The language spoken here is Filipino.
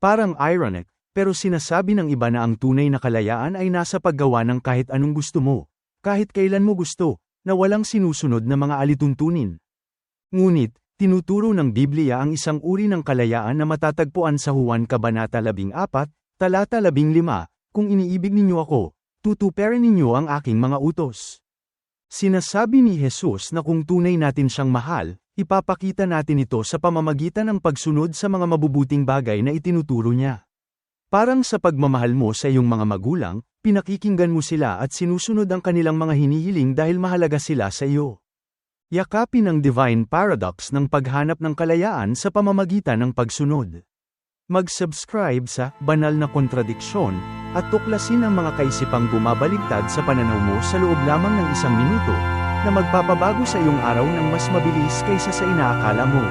Parang ironic, pero sinasabi ng iba na ang tunay na kalayaan ay nasa paggawa ng kahit anong gusto mo, kahit kailan mo gusto, na walang sinusunod na mga alituntunin. Ngunit, tinuturo ng Biblia ang isang uri ng kalayaan na matatagpuan sa Juan Kabanata 14, talata 15, kung iniibig ninyo ako, tutuperin ninyo ang aking mga utos. Sinasabi ni Jesus na kung tunay natin siyang mahal, ipapakita natin ito sa pamamagitan ng pagsunod sa mga mabubuting bagay na itinuturo niya. Parang sa pagmamahal mo sa iyong mga magulang, pinakikinggan mo sila at sinusunod ang kanilang mga hinihiling dahil mahalaga sila sa iyo. Yakapin ang divine paradox ng paghanap ng kalayaan sa pamamagitan ng pagsunod. Mag-subscribe sa Banal na Kontradiksyon at tuklasin ang mga kaisipang bumabaligtad sa pananaw mo sa loob lamang ng isang minuto na magpapabago sa iyong araw ng mas mabilis kaysa sa inaakala mo.